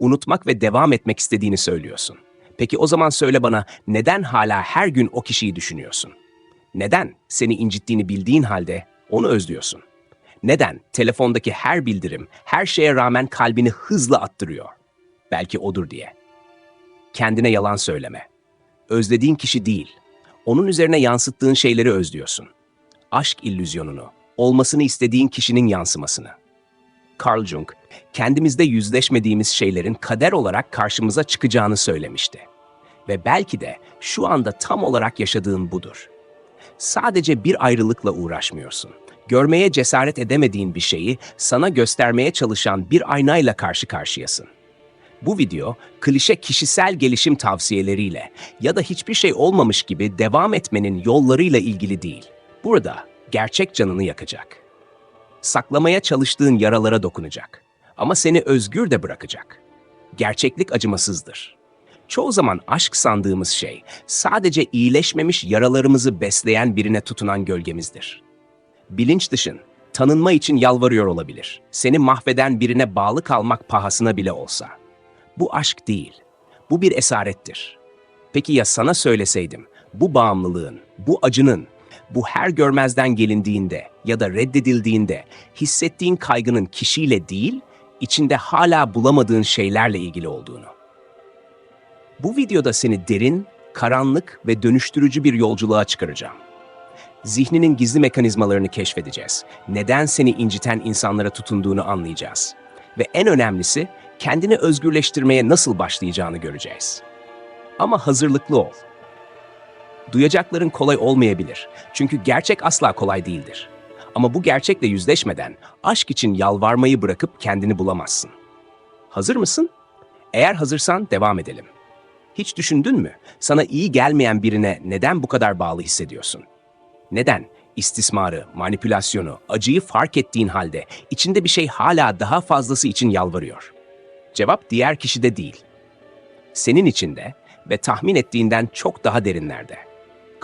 unutmak ve devam etmek istediğini söylüyorsun. Peki o zaman söyle bana neden hala her gün o kişiyi düşünüyorsun? Neden seni incittiğini bildiğin halde onu özlüyorsun? Neden telefondaki her bildirim her şeye rağmen kalbini hızla attırıyor? Belki odur diye. Kendine yalan söyleme. Özlediğin kişi değil, onun üzerine yansıttığın şeyleri özlüyorsun. Aşk illüzyonunu, olmasını istediğin kişinin yansımasını. Carl Jung, kendimizde yüzleşmediğimiz şeylerin kader olarak karşımıza çıkacağını söylemişti. Ve belki de şu anda tam olarak yaşadığın budur. Sadece bir ayrılıkla uğraşmıyorsun. Görmeye cesaret edemediğin bir şeyi sana göstermeye çalışan bir aynayla karşı karşıyasın. Bu video klişe kişisel gelişim tavsiyeleriyle ya da hiçbir şey olmamış gibi devam etmenin yollarıyla ilgili değil. Burada gerçek canını yakacak. Saklamaya çalıştığın yaralara dokunacak. Ama seni özgür de bırakacak. Gerçeklik acımasızdır. Çoğu zaman aşk sandığımız şey sadece iyileşmemiş yaralarımızı besleyen birine tutunan gölgemizdir. Bilinç dışın tanınma için yalvarıyor olabilir. Seni mahveden birine bağlı kalmak pahasına bile olsa. Bu aşk değil. Bu bir esarettir. Peki ya sana söyleseydim bu bağımlılığın, bu acının, bu her görmezden gelindiğinde ya da reddedildiğinde hissettiğin kaygının kişiyle değil, içinde hala bulamadığın şeylerle ilgili olduğunu. Bu videoda seni derin, karanlık ve dönüştürücü bir yolculuğa çıkaracağım. Zihninin gizli mekanizmalarını keşfedeceğiz. Neden seni inciten insanlara tutunduğunu anlayacağız. Ve en önemlisi kendini özgürleştirmeye nasıl başlayacağını göreceğiz. Ama hazırlıklı ol. Duyacakların kolay olmayabilir. Çünkü gerçek asla kolay değildir. Ama bu gerçekle yüzleşmeden aşk için yalvarmayı bırakıp kendini bulamazsın. Hazır mısın? Eğer hazırsan devam edelim. Hiç düşündün mü? Sana iyi gelmeyen birine neden bu kadar bağlı hissediyorsun? Neden? İstismarı, manipülasyonu, acıyı fark ettiğin halde içinde bir şey hala daha fazlası için yalvarıyor. Cevap diğer kişide değil. Senin içinde ve tahmin ettiğinden çok daha derinlerde.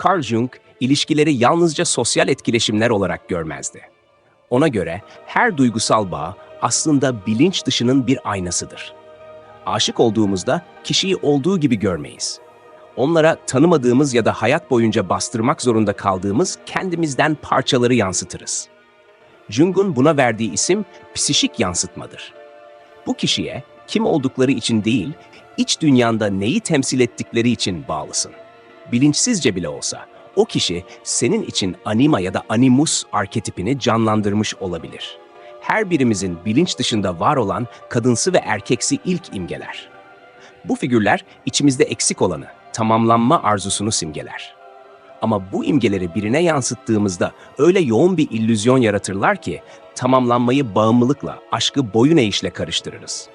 Carl Jung ilişkileri yalnızca sosyal etkileşimler olarak görmezdi. Ona göre her duygusal bağ aslında bilinç dışının bir aynasıdır. Aşık olduğumuzda kişiyi olduğu gibi görmeyiz. Onlara tanımadığımız ya da hayat boyunca bastırmak zorunda kaldığımız kendimizden parçaları yansıtırız. Jung'un buna verdiği isim psişik yansıtmadır. Bu kişiye kim oldukları için değil, iç dünyanda neyi temsil ettikleri için bağlısın. Bilinçsizce bile olsa o kişi senin için anima ya da animus arketipini canlandırmış olabilir. Her birimizin bilinç dışında var olan kadınsı ve erkeksi ilk imgeler. Bu figürler içimizde eksik olanı, tamamlanma arzusunu simgeler. Ama bu imgeleri birine yansıttığımızda öyle yoğun bir illüzyon yaratırlar ki tamamlanmayı bağımlılıkla, aşkı boyun eğişle karıştırırız.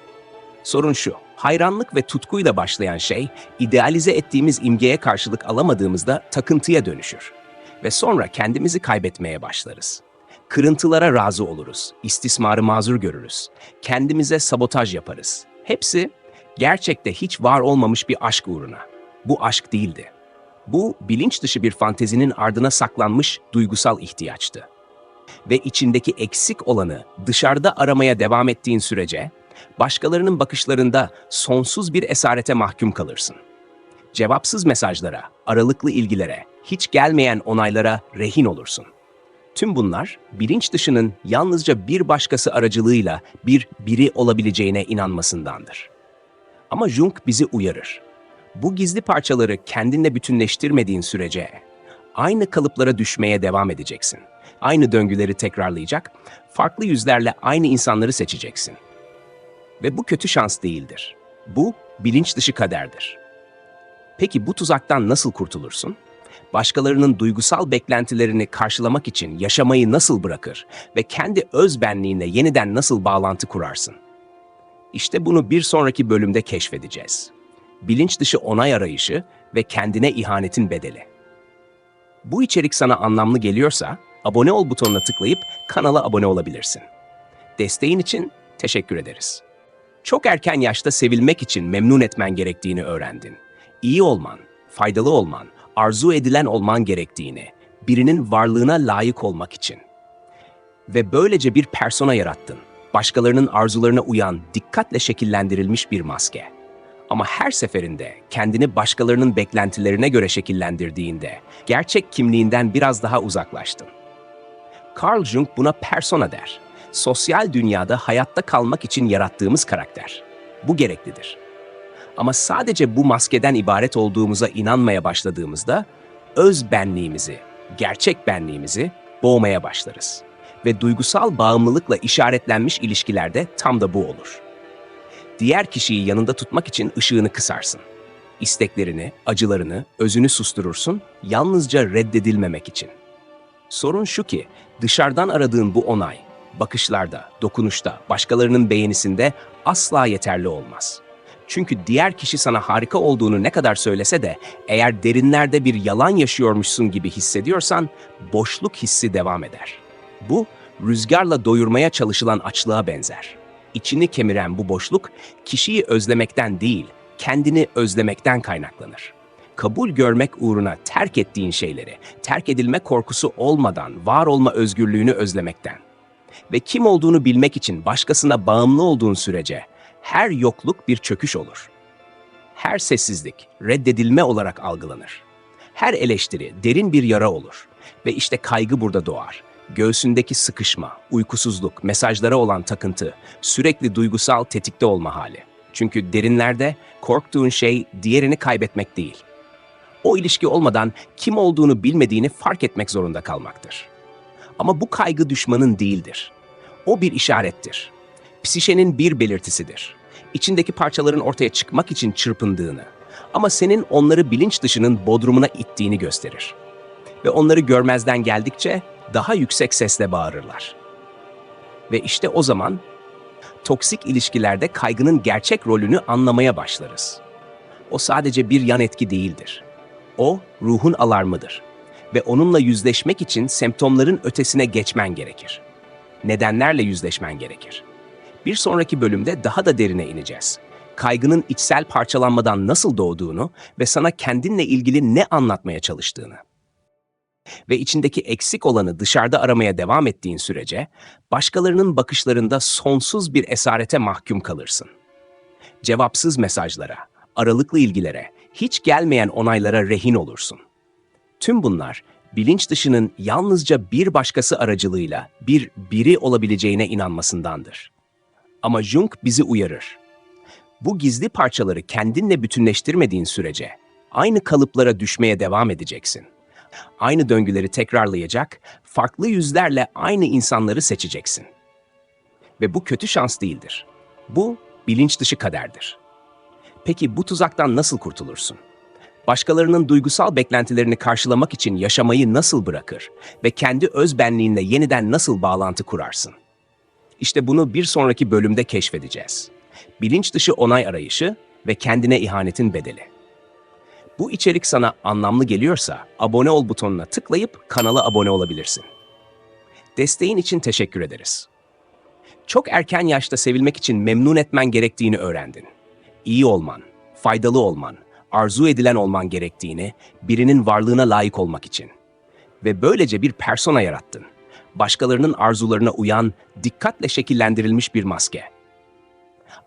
Sorun şu, hayranlık ve tutkuyla başlayan şey, idealize ettiğimiz imgeye karşılık alamadığımızda takıntıya dönüşür. Ve sonra kendimizi kaybetmeye başlarız. Kırıntılara razı oluruz, istismarı mazur görürüz, kendimize sabotaj yaparız. Hepsi gerçekte hiç var olmamış bir aşk uğruna. Bu aşk değildi. Bu bilinç dışı bir fantezinin ardına saklanmış duygusal ihtiyaçtı. Ve içindeki eksik olanı dışarıda aramaya devam ettiğin sürece başkalarının bakışlarında sonsuz bir esarete mahkum kalırsın. Cevapsız mesajlara, aralıklı ilgilere, hiç gelmeyen onaylara rehin olursun. Tüm bunlar bilinç dışının yalnızca bir başkası aracılığıyla bir biri olabileceğine inanmasındandır. Ama Jung bizi uyarır. Bu gizli parçaları kendinle bütünleştirmediğin sürece aynı kalıplara düşmeye devam edeceksin. Aynı döngüleri tekrarlayacak, farklı yüzlerle aynı insanları seçeceksin. Ve bu kötü şans değildir. Bu bilinç dışı kaderdir. Peki bu tuzaktan nasıl kurtulursun? Başkalarının duygusal beklentilerini karşılamak için yaşamayı nasıl bırakır ve kendi öz benliğine yeniden nasıl bağlantı kurarsın? İşte bunu bir sonraki bölümde keşfedeceğiz. Bilinç dışı onay arayışı ve kendine ihanetin bedeli. Bu içerik sana anlamlı geliyorsa abone ol butonuna tıklayıp kanala abone olabilirsin. Desteğin için teşekkür ederiz. Çok erken yaşta sevilmek için memnun etmen gerektiğini öğrendin. İyi olman, faydalı olman, arzu edilen olman gerektiğini, birinin varlığına layık olmak için. Ve böylece bir persona yarattın. başkalarının arzularına uyan, dikkatle şekillendirilmiş bir maske. Ama her seferinde kendini başkalarının beklentilerine göre şekillendirdiğinde gerçek kimliğinden biraz daha uzaklaştın. Carl Jung buna persona der. Sosyal dünyada hayatta kalmak için yarattığımız karakter. Bu gereklidir. Ama sadece bu maskeden ibaret olduğumuza inanmaya başladığımızda öz benliğimizi, gerçek benliğimizi boğmaya başlarız. Ve duygusal bağımlılıkla işaretlenmiş ilişkilerde tam da bu olur. Diğer kişiyi yanında tutmak için ışığını kısarsın. İsteklerini, acılarını, özünü susturursun yalnızca reddedilmemek için. Sorun şu ki dışarıdan aradığın bu onay bakışlarda, dokunuşta, başkalarının beğenisinde asla yeterli olmaz. Çünkü diğer kişi sana harika olduğunu ne kadar söylese de eğer derinlerde bir yalan yaşıyormuşsun gibi hissediyorsan boşluk hissi devam eder. Bu rüzgarla doyurmaya çalışılan açlığa benzer. İçini kemiren bu boşluk kişiyi özlemekten değil, kendini özlemekten kaynaklanır. Kabul görmek uğruna terk ettiğin şeyleri, terk edilme korkusu olmadan var olma özgürlüğünü özlemekten ve kim olduğunu bilmek için başkasına bağımlı olduğun sürece her yokluk bir çöküş olur. Her sessizlik reddedilme olarak algılanır. Her eleştiri derin bir yara olur ve işte kaygı burada doğar. Göğsündeki sıkışma, uykusuzluk, mesajlara olan takıntı, sürekli duygusal tetikte olma hali. Çünkü derinlerde korktuğun şey diğerini kaybetmek değil. O ilişki olmadan kim olduğunu bilmediğini fark etmek zorunda kalmaktır. Ama bu kaygı düşmanın değildir. O bir işarettir. Psişenin bir belirtisidir. İçindeki parçaların ortaya çıkmak için çırpındığını ama senin onları bilinç dışının bodrumuna ittiğini gösterir. Ve onları görmezden geldikçe daha yüksek sesle bağırırlar. Ve işte o zaman toksik ilişkilerde kaygının gerçek rolünü anlamaya başlarız. O sadece bir yan etki değildir. O ruhun alarmıdır ve onunla yüzleşmek için semptomların ötesine geçmen gerekir. Nedenlerle yüzleşmen gerekir. Bir sonraki bölümde daha da derine ineceğiz. Kaygının içsel parçalanmadan nasıl doğduğunu ve sana kendinle ilgili ne anlatmaya çalıştığını. Ve içindeki eksik olanı dışarıda aramaya devam ettiğin sürece başkalarının bakışlarında sonsuz bir esarete mahkum kalırsın. Cevapsız mesajlara, aralıklı ilgilere, hiç gelmeyen onaylara rehin olursun. Tüm bunlar bilinç dışının yalnızca bir başkası aracılığıyla bir biri olabileceğine inanmasındandır. Ama Jung bizi uyarır. Bu gizli parçaları kendinle bütünleştirmediğin sürece aynı kalıplara düşmeye devam edeceksin. Aynı döngüleri tekrarlayacak, farklı yüzlerle aynı insanları seçeceksin. Ve bu kötü şans değildir. Bu bilinç dışı kaderdir. Peki bu tuzaktan nasıl kurtulursun? Başkalarının duygusal beklentilerini karşılamak için yaşamayı nasıl bırakır ve kendi öz benliğinle yeniden nasıl bağlantı kurarsın? İşte bunu bir sonraki bölümde keşfedeceğiz. Bilinç dışı onay arayışı ve kendine ihanetin bedeli. Bu içerik sana anlamlı geliyorsa abone ol butonuna tıklayıp kanala abone olabilirsin. Desteğin için teşekkür ederiz. Çok erken yaşta sevilmek için memnun etmen gerektiğini öğrendin. İyi olman, faydalı olman, arzu edilen olman gerektiğini, birinin varlığına layık olmak için. Ve böylece bir persona yarattın. Başkalarının arzularına uyan, dikkatle şekillendirilmiş bir maske.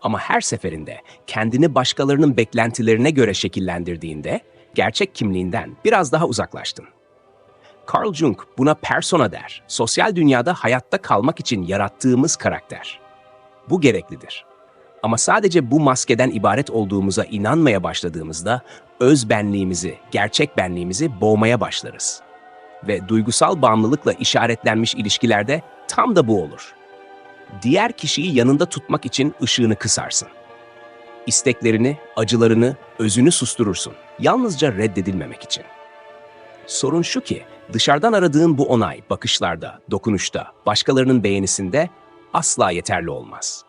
Ama her seferinde kendini başkalarının beklentilerine göre şekillendirdiğinde gerçek kimliğinden biraz daha uzaklaştın. Carl Jung buna persona der. Sosyal dünyada hayatta kalmak için yarattığımız karakter. Bu gereklidir. Ama sadece bu maskeden ibaret olduğumuza inanmaya başladığımızda öz benliğimizi, gerçek benliğimizi boğmaya başlarız. Ve duygusal bağımlılıkla işaretlenmiş ilişkilerde tam da bu olur. Diğer kişiyi yanında tutmak için ışığını kısarsın. İsteklerini, acılarını, özünü susturursun. Yalnızca reddedilmemek için. Sorun şu ki, dışarıdan aradığın bu onay bakışlarda, dokunuşta, başkalarının beğenisinde asla yeterli olmaz.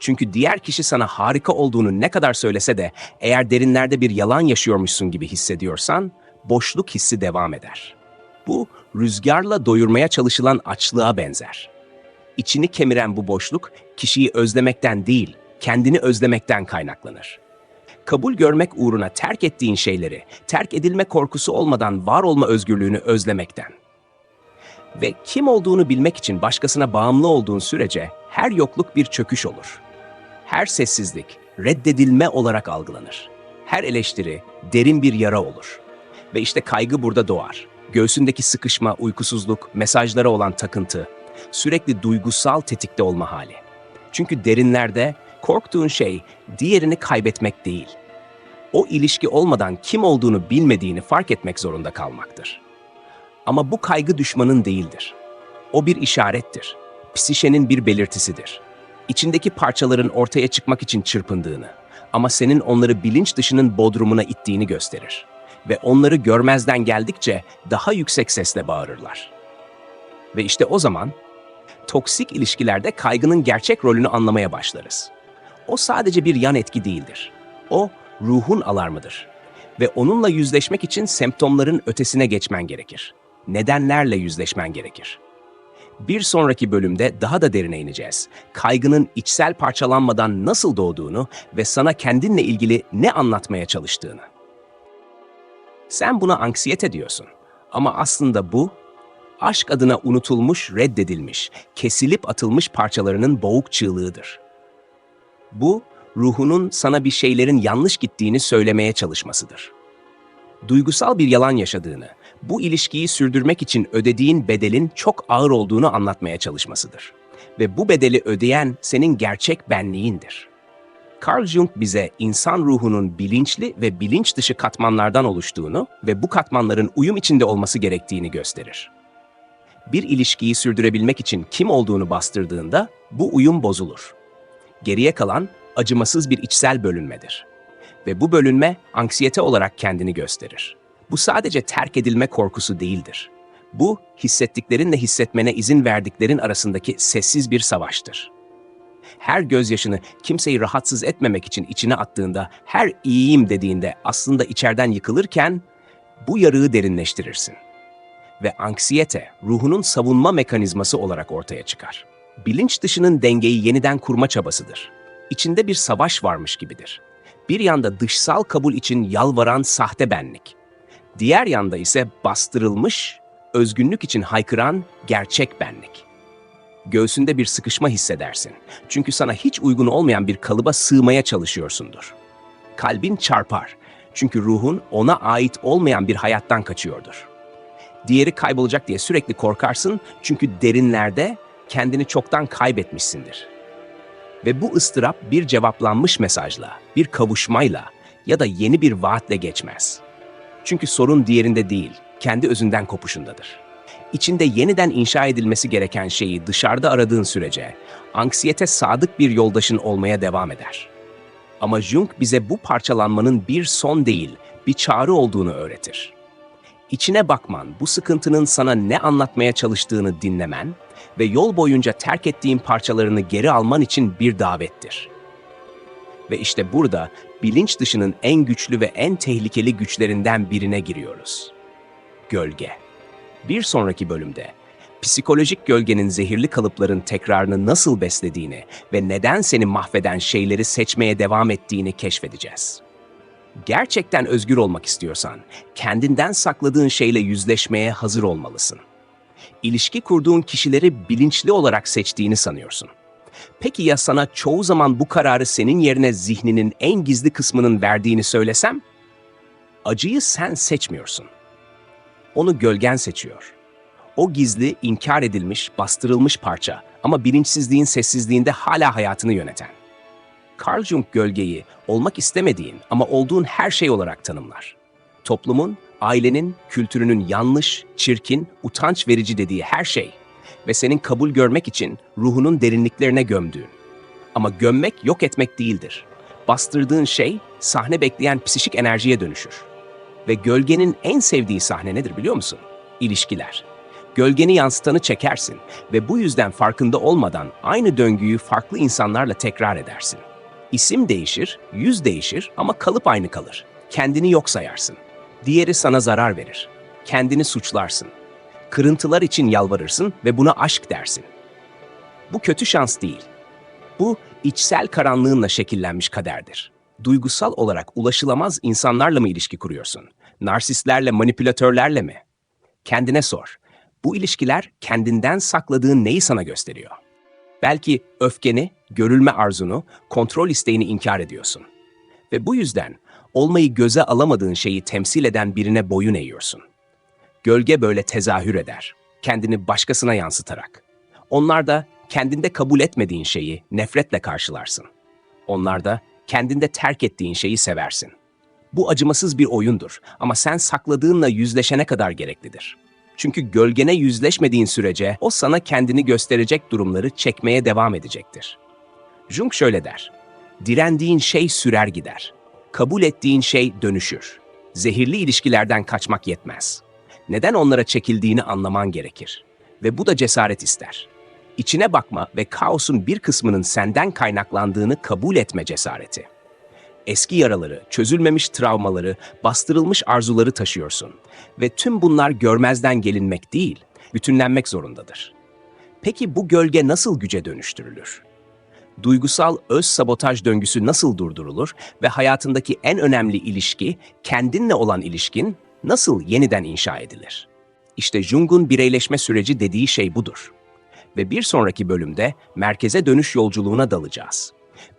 Çünkü diğer kişi sana harika olduğunu ne kadar söylese de eğer derinlerde bir yalan yaşıyormuşsun gibi hissediyorsan, boşluk hissi devam eder. Bu, rüzgarla doyurmaya çalışılan açlığa benzer. İçini kemiren bu boşluk, kişiyi özlemekten değil, kendini özlemekten kaynaklanır. Kabul görmek uğruna terk ettiğin şeyleri, terk edilme korkusu olmadan var olma özgürlüğünü özlemekten. Ve kim olduğunu bilmek için başkasına bağımlı olduğun sürece her yokluk bir çöküş olur. Her sessizlik reddedilme olarak algılanır. Her eleştiri derin bir yara olur. Ve işte kaygı burada doğar. Göğsündeki sıkışma, uykusuzluk, mesajlara olan takıntı, sürekli duygusal tetikte olma hali. Çünkü derinlerde korktuğun şey diğerini kaybetmek değil. O ilişki olmadan kim olduğunu bilmediğini fark etmek zorunda kalmaktır. Ama bu kaygı düşmanın değildir. O bir işarettir. Psişenin bir belirtisidir. İçindeki parçaların ortaya çıkmak için çırpındığını ama senin onları bilinç dışının bodrumuna ittiğini gösterir. Ve onları görmezden geldikçe daha yüksek sesle bağırırlar. Ve işte o zaman toksik ilişkilerde kaygının gerçek rolünü anlamaya başlarız. O sadece bir yan etki değildir. O ruhun alarmıdır. Ve onunla yüzleşmek için semptomların ötesine geçmen gerekir. Nedenlerle yüzleşmen gerekir. Bir sonraki bölümde daha da derine ineceğiz. Kaygının içsel parçalanmadan nasıl doğduğunu ve sana kendinle ilgili ne anlatmaya çalıştığını. Sen buna anksiyete diyorsun. Ama aslında bu, aşk adına unutulmuş, reddedilmiş, kesilip atılmış parçalarının boğuk çığlığıdır. Bu, ruhunun sana bir şeylerin yanlış gittiğini söylemeye çalışmasıdır. Duygusal bir yalan yaşadığını, bu ilişkiyi sürdürmek için ödediğin bedelin çok ağır olduğunu anlatmaya çalışmasıdır. Ve bu bedeli ödeyen senin gerçek benliğindir. Carl Jung bize insan ruhunun bilinçli ve bilinç dışı katmanlardan oluştuğunu ve bu katmanların uyum içinde olması gerektiğini gösterir. Bir ilişkiyi sürdürebilmek için kim olduğunu bastırdığında bu uyum bozulur. Geriye kalan acımasız bir içsel bölünmedir. Ve bu bölünme anksiyete olarak kendini gösterir. Bu sadece terk edilme korkusu değildir. Bu, hissettiklerinle hissetmene izin verdiklerin arasındaki sessiz bir savaştır. Her gözyaşını kimseyi rahatsız etmemek için içine attığında, her iyiyim dediğinde aslında içeriden yıkılırken bu yarığı derinleştirirsin. Ve anksiyete, ruhunun savunma mekanizması olarak ortaya çıkar. Bilinç dışının dengeyi yeniden kurma çabasıdır. İçinde bir savaş varmış gibidir. Bir yanda dışsal kabul için yalvaran sahte benlik. Diğer yanda ise bastırılmış, özgünlük için haykıran gerçek benlik. Göğsünde bir sıkışma hissedersin. Çünkü sana hiç uygun olmayan bir kalıba sığmaya çalışıyorsundur. Kalbin çarpar. Çünkü ruhun ona ait olmayan bir hayattan kaçıyordur. Diğeri kaybolacak diye sürekli korkarsın çünkü derinlerde kendini çoktan kaybetmişsindir. Ve bu ıstırap bir cevaplanmış mesajla, bir kavuşmayla ya da yeni bir vaatle geçmez. Çünkü sorun diğerinde değil, kendi özünden kopuşundadır. İçinde yeniden inşa edilmesi gereken şeyi dışarıda aradığın sürece anksiyete sadık bir yoldaşın olmaya devam eder. Ama Jung bize bu parçalanmanın bir son değil, bir çağrı olduğunu öğretir. İçine bakman, bu sıkıntının sana ne anlatmaya çalıştığını dinlemen ve yol boyunca terk ettiğin parçalarını geri alman için bir davettir. Ve işte burada bilinç dışının en güçlü ve en tehlikeli güçlerinden birine giriyoruz. Gölge. Bir sonraki bölümde psikolojik gölgenin zehirli kalıpların tekrarını nasıl beslediğini ve neden seni mahveden şeyleri seçmeye devam ettiğini keşfedeceğiz. Gerçekten özgür olmak istiyorsan, kendinden sakladığın şeyle yüzleşmeye hazır olmalısın. İlişki kurduğun kişileri bilinçli olarak seçtiğini sanıyorsun. Peki ya sana çoğu zaman bu kararı senin yerine zihninin en gizli kısmının verdiğini söylesem? Acıyı sen seçmiyorsun. Onu gölgen seçiyor. O gizli, inkar edilmiş, bastırılmış parça ama bilinçsizliğin sessizliğinde hala hayatını yöneten. Carl Jung gölgeyi olmak istemediğin ama olduğun her şey olarak tanımlar. Toplumun, ailenin, kültürünün yanlış, çirkin, utanç verici dediği her şey ve senin kabul görmek için ruhunun derinliklerine gömdüğün. Ama gömmek yok etmek değildir. Bastırdığın şey sahne bekleyen psişik enerjiye dönüşür. Ve gölgenin en sevdiği sahne nedir biliyor musun? İlişkiler. Gölgeni yansıtanı çekersin ve bu yüzden farkında olmadan aynı döngüyü farklı insanlarla tekrar edersin. İsim değişir, yüz değişir ama kalıp aynı kalır. Kendini yok sayarsın. Diğeri sana zarar verir. Kendini suçlarsın. Kırıntılar için yalvarırsın ve buna aşk dersin. Bu kötü şans değil. Bu içsel karanlığınla şekillenmiş kaderdir. Duygusal olarak ulaşılamaz insanlarla mı ilişki kuruyorsun? Narsistlerle, manipülatörlerle mi? Kendine sor. Bu ilişkiler kendinden sakladığın neyi sana gösteriyor? Belki öfkeni, görülme arzunu, kontrol isteğini inkar ediyorsun. Ve bu yüzden olmayı göze alamadığın şeyi temsil eden birine boyun eğiyorsun. Gölge böyle tezahür eder, kendini başkasına yansıtarak. Onlar da kendinde kabul etmediğin şeyi nefretle karşılarsın. Onlar da kendinde terk ettiğin şeyi seversin. Bu acımasız bir oyundur ama sen sakladığınla yüzleşene kadar gereklidir. Çünkü gölgene yüzleşmediğin sürece o sana kendini gösterecek durumları çekmeye devam edecektir. Jung şöyle der. Direndiğin şey sürer gider. Kabul ettiğin şey dönüşür. Zehirli ilişkilerden kaçmak yetmez. Neden onlara çekildiğini anlaman gerekir. Ve bu da cesaret ister. İçine bakma ve kaosun bir kısmının senden kaynaklandığını kabul etme cesareti. Eski yaraları, çözülmemiş travmaları, bastırılmış arzuları taşıyorsun ve tüm bunlar görmezden gelinmek değil, bütünlenmek zorundadır. Peki bu gölge nasıl güce dönüştürülür? Duygusal öz sabotaj döngüsü nasıl durdurulur ve hayatındaki en önemli ilişki, kendinle olan ilişkin nasıl yeniden inşa edilir? İşte Jung'un bireyleşme süreci dediği şey budur. Ve bir sonraki bölümde merkeze dönüş yolculuğuna dalacağız.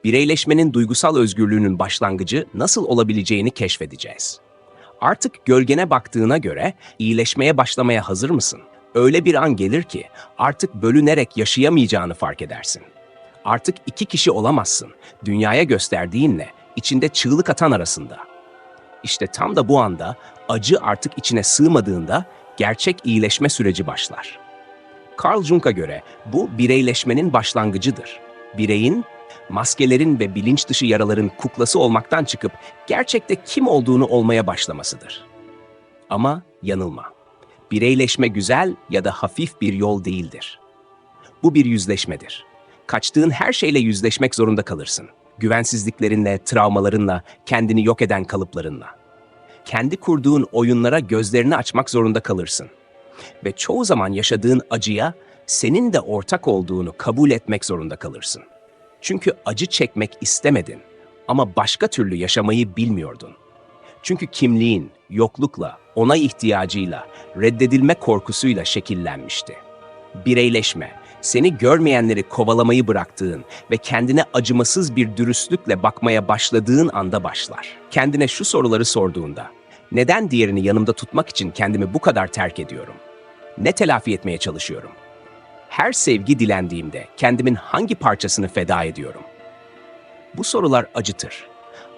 Bireyleşmenin duygusal özgürlüğünün başlangıcı nasıl olabileceğini keşfedeceğiz. Artık gölgene baktığına göre iyileşmeye başlamaya hazır mısın? Öyle bir an gelir ki artık bölünerek yaşayamayacağını fark edersin. Artık iki kişi olamazsın. Dünyaya gösterdiğinle içinde çığlık atan arasında. İşte tam da bu anda acı artık içine sığmadığında gerçek iyileşme süreci başlar. Carl Jung'a göre bu bireyleşmenin başlangıcıdır. Bireyin maskelerin ve bilinç dışı yaraların kuklası olmaktan çıkıp gerçekte kim olduğunu olmaya başlamasıdır. Ama yanılma. Bireyleşme güzel ya da hafif bir yol değildir. Bu bir yüzleşmedir. Kaçtığın her şeyle yüzleşmek zorunda kalırsın. Güvensizliklerinle, travmalarınla, kendini yok eden kalıplarınla. Kendi kurduğun oyunlara gözlerini açmak zorunda kalırsın. Ve çoğu zaman yaşadığın acıya senin de ortak olduğunu kabul etmek zorunda kalırsın. Çünkü acı çekmek istemedin ama başka türlü yaşamayı bilmiyordun. Çünkü kimliğin yoklukla, onay ihtiyacıyla, reddedilme korkusuyla şekillenmişti. Bireyleşme, seni görmeyenleri kovalamayı bıraktığın ve kendine acımasız bir dürüstlükle bakmaya başladığın anda başlar. Kendine şu soruları sorduğunda, neden diğerini yanımda tutmak için kendimi bu kadar terk ediyorum? Ne telafi etmeye çalışıyorum? Her sevgi dilendiğimde kendimin hangi parçasını feda ediyorum? Bu sorular acıtır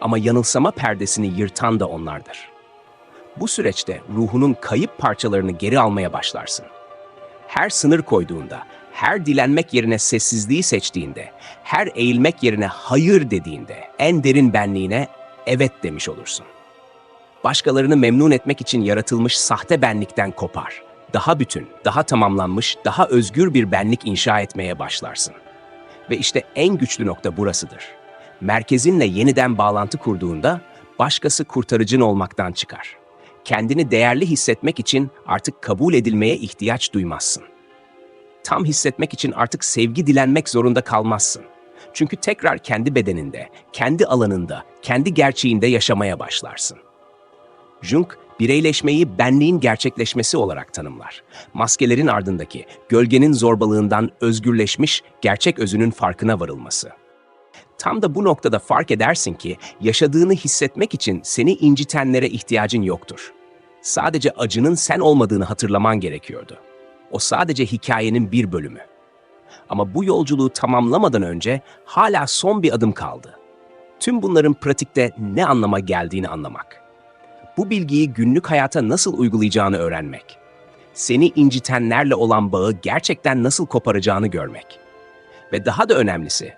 ama yanılsama perdesini yırtan da onlardır. Bu süreçte ruhunun kayıp parçalarını geri almaya başlarsın. Her sınır koyduğunda, her dilenmek yerine sessizliği seçtiğinde, her eğilmek yerine hayır dediğinde en derin benliğine evet demiş olursun. Başkalarını memnun etmek için yaratılmış sahte benlikten kopar. Daha bütün, daha tamamlanmış, daha özgür bir benlik inşa etmeye başlarsın. Ve işte en güçlü nokta burasıdır. Merkezinle yeniden bağlantı kurduğunda başkası kurtarıcın olmaktan çıkar. Kendini değerli hissetmek için artık kabul edilmeye ihtiyaç duymazsın. Tam hissetmek için artık sevgi dilenmek zorunda kalmazsın. Çünkü tekrar kendi bedeninde, kendi alanında, kendi gerçeğinde yaşamaya başlarsın. Jung, bireyleşmeyi benliğin gerçekleşmesi olarak tanımlar. Maskelerin ardındaki, gölgenin zorbalığından özgürleşmiş gerçek özünün farkına varılması. Tam da bu noktada fark edersin ki yaşadığını hissetmek için seni incitenlere ihtiyacın yoktur. Sadece acının sen olmadığını hatırlaman gerekiyordu. O sadece hikayenin bir bölümü. Ama bu yolculuğu tamamlamadan önce hala son bir adım kaldı. Tüm bunların pratikte ne anlama geldiğini anlamak. Bu bilgiyi günlük hayata nasıl uygulayacağını öğrenmek. Seni incitenlerle olan bağı gerçekten nasıl koparacağını görmek. Ve daha da önemlisi,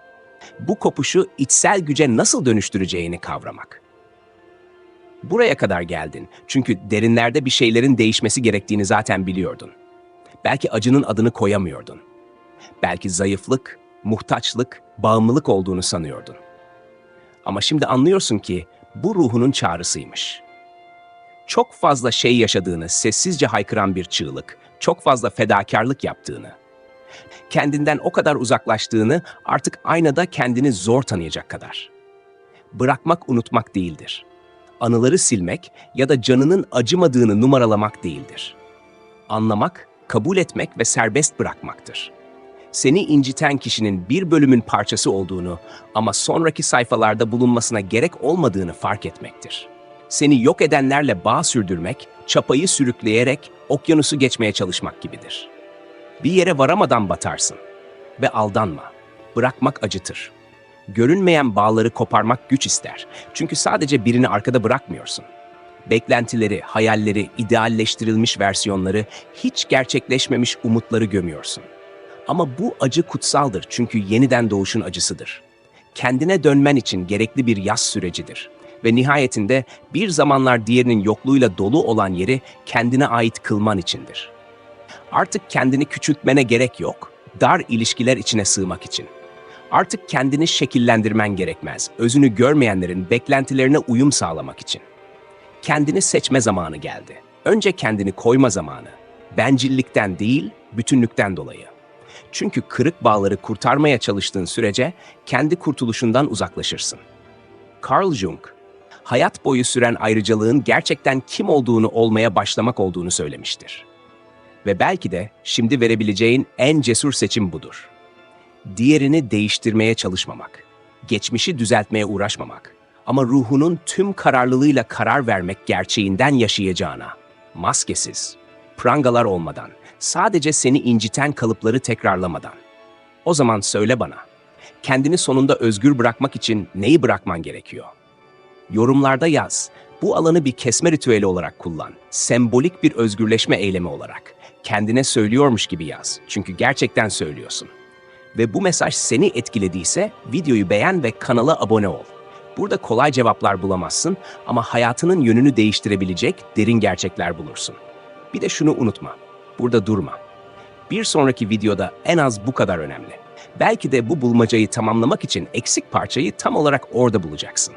bu kopuşu içsel güce nasıl dönüştüreceğini kavramak. Buraya kadar geldin çünkü derinlerde bir şeylerin değişmesi gerektiğini zaten biliyordun. Belki acının adını koyamıyordun. Belki zayıflık, muhtaçlık, bağımlılık olduğunu sanıyordun. Ama şimdi anlıyorsun ki bu ruhunun çağrısıymış. Çok fazla şey yaşadığını sessizce haykıran bir çığlık, çok fazla fedakarlık yaptığını, kendinden o kadar uzaklaştığını artık aynada kendini zor tanıyacak kadar. Bırakmak unutmak değildir. Anıları silmek ya da canının acımadığını numaralamak değildir. Anlamak kabul etmek ve serbest bırakmaktır. Seni inciten kişinin bir bölümün parçası olduğunu ama sonraki sayfalarda bulunmasına gerek olmadığını fark etmektir. Seni yok edenlerle bağ sürdürmek, çapayı sürükleyerek okyanusu geçmeye çalışmak gibidir. Bir yere varamadan batarsın ve aldanma. Bırakmak acıtır. Görünmeyen bağları koparmak güç ister. Çünkü sadece birini arkada bırakmıyorsun. Beklentileri, hayalleri, idealleştirilmiş versiyonları, hiç gerçekleşmemiş umutları gömüyorsun. Ama bu acı kutsaldır çünkü yeniden doğuşun acısıdır. Kendine dönmen için gerekli bir yaz sürecidir. Ve nihayetinde bir zamanlar diğerinin yokluğuyla dolu olan yeri kendine ait kılman içindir. Artık kendini küçültmene gerek yok, dar ilişkiler içine sığmak için. Artık kendini şekillendirmen gerekmez, özünü görmeyenlerin beklentilerine uyum sağlamak için. Kendini seçme zamanı geldi. Önce kendini koyma zamanı. Bencillikten değil, bütünlükten dolayı. Çünkü kırık bağları kurtarmaya çalıştığın sürece kendi kurtuluşundan uzaklaşırsın. Carl Jung, hayat boyu süren ayrıcalığın gerçekten kim olduğunu olmaya başlamak olduğunu söylemiştir. Ve belki de şimdi verebileceğin en cesur seçim budur. Diğerini değiştirmeye çalışmamak, geçmişi düzeltmeye uğraşmamak ama ruhunun tüm kararlılığıyla karar vermek gerçeğinden yaşayacağına, maskesiz, prangalar olmadan, sadece seni inciten kalıpları tekrarlamadan. O zaman söyle bana, kendini sonunda özgür bırakmak için neyi bırakman gerekiyor? Yorumlarda yaz. Bu alanı bir kesme ritüeli olarak kullan. Sembolik bir özgürleşme eylemi olarak. Kendine söylüyormuş gibi yaz. Çünkü gerçekten söylüyorsun. Ve bu mesaj seni etkilediyse videoyu beğen ve kanala abone ol. Burada kolay cevaplar bulamazsın ama hayatının yönünü değiştirebilecek derin gerçekler bulursun. Bir de şunu unutma. Burada durma. Bir sonraki videoda en az bu kadar önemli. Belki de bu bulmacayı tamamlamak için eksik parçayı tam olarak orada bulacaksın.